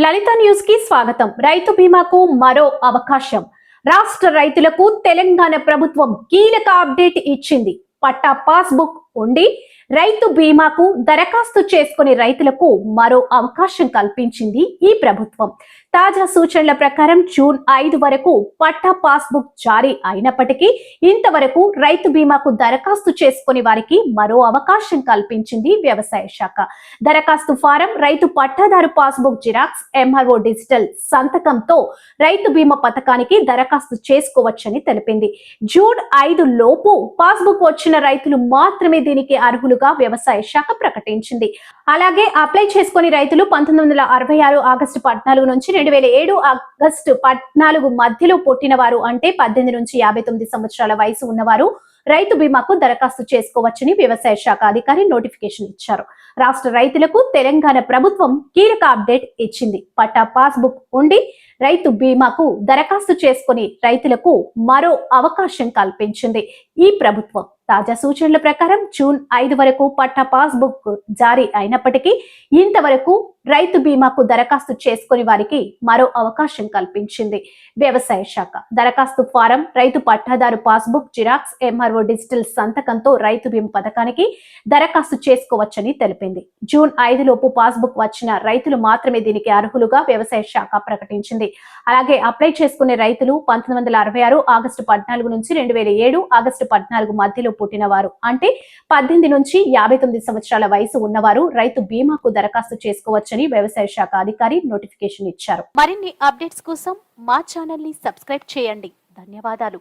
లలిత న్యూస్కి స్వాగతం. రైతు బీమాకు మరో అవకాశం. రాష్ట్ర రైతులకు తెలంగాణ ప్రభుత్వం కీలక అప్డేట్ ఇచ్చింది. పట్టా పాస్బుక్ ఉండి రైతు బీమాకు దరఖాస్తు చేసుకునే రైతులకు మరో అవకాశం కల్పించింది ఈ ప్రభుత్వం. తాజా సూచనల ప్రకారం జూన్ ఐదు వరకు పట్టా పాస్బుక్ జారీ అయినప్పటికీ ఇంతవరకు రైతు బీమాకు దరఖాస్తు చేసుకునే వారికి మరో అవకాశం కల్పించింది వ్యవసాయ శాఖ. దరఖాస్తు ఫారం రైతు పట్టాదారు పాస్బుక్ జిరాక్స్ ఎంఆర్ఓ డిజిటల్ సంతకంతో రైతు బీమా పథకానికి దరఖాస్తు చేసుకోవచ్చని తెలిపింది. జూన్ ఐదు లోపు పాస్బుక్ వచ్చిన రైతులు మాత్రమే దీనికి అర్హులు అర్హులుగా వ్యవసాయ శాఖ ప్రకటించింది. అలాగే అప్లై చేసుకుని రైతులు పంతొమ్మిది వందల అరవై ఆరు ఆగస్టు పద్నాలుగు నుంచి రెండు వేల ఏడు ఆగస్టు పద్నాలుగు మధ్యలో పుట్టిన వారు అంటే పద్దెనిమిది నుంచి యాభై తొమ్మిది సంవత్సరాల వయసు ఉన్నవారు రైతు బీమాకు దరఖాస్తు చేసుకోవచ్చని వ్యవసాయ శాఖ అధికారి నోటిఫికేషన్ ఇచ్చారు. రాష్ట్ర రైతులకు తెలంగాణ ప్రభుత్వం కీలక అప్డేట్ ఇచ్చింది. పట్టా పాస్బుక్ ఉండి రైతు బీమాకు దరఖాస్తు చేసుకుని రైతులకు మరో అవకాశం కల్పించింది ఈ ప్రభుత్వం. తాజా సూచనల ప్రకారం జూన్ ఐదు వరకు పట్టా పాస్బుక్ జారీ అయినప్పటికీ ఇంతవరకు రైతు బీమాకు దరఖాస్తు చేసుకుని వారికి మరో అవకాశం కల్పించింది. వ్యవసాయ శాఖ దరఖాస్తు ఫారం రైతు పట్టాదారు పాస్బుక్ జిరాక్స్ ఎంఆర్ఓ డిజిటల్ సంతకంతో రైతు బీమా పథకానికి దరఖాస్తు చేసుకోవచ్చని తెలిపింది. జూన్ ఐదు లోపు పాస్బుక్ వచ్చిన రైతులు మాత్రమే దీనికి అర్హులుగా వ్యవసాయ శాఖ ప్రకటించింది. అలాగే అప్లై చేసుకునే రైతులు పంతొమ్మిది వందల అరవై ఆరు ఆగస్టు పద్నాలుగు నుంచి రెండు వేల ఏడు ఆగస్టు పద్నాలుగు మధ్యలో పుట్టిన వారు అంటే పద్దెనిమిది నుంచి యాభై తొమ్మిది సంవత్సరాల వయసు ఉన్నవారు రైతు బీమాకు దరఖాస్తు చేసుకోవచ్చు చేసుకోవచ్చని వ్యవసాయ శాఖ అధికారి నోటిఫికేషన్ ఇచ్చారు. మరిన్ని అప్డేట్స్ కోసం మా ఛానల్ని సబ్స్క్రైబ్ చేయండి. ధన్యవాదాలు.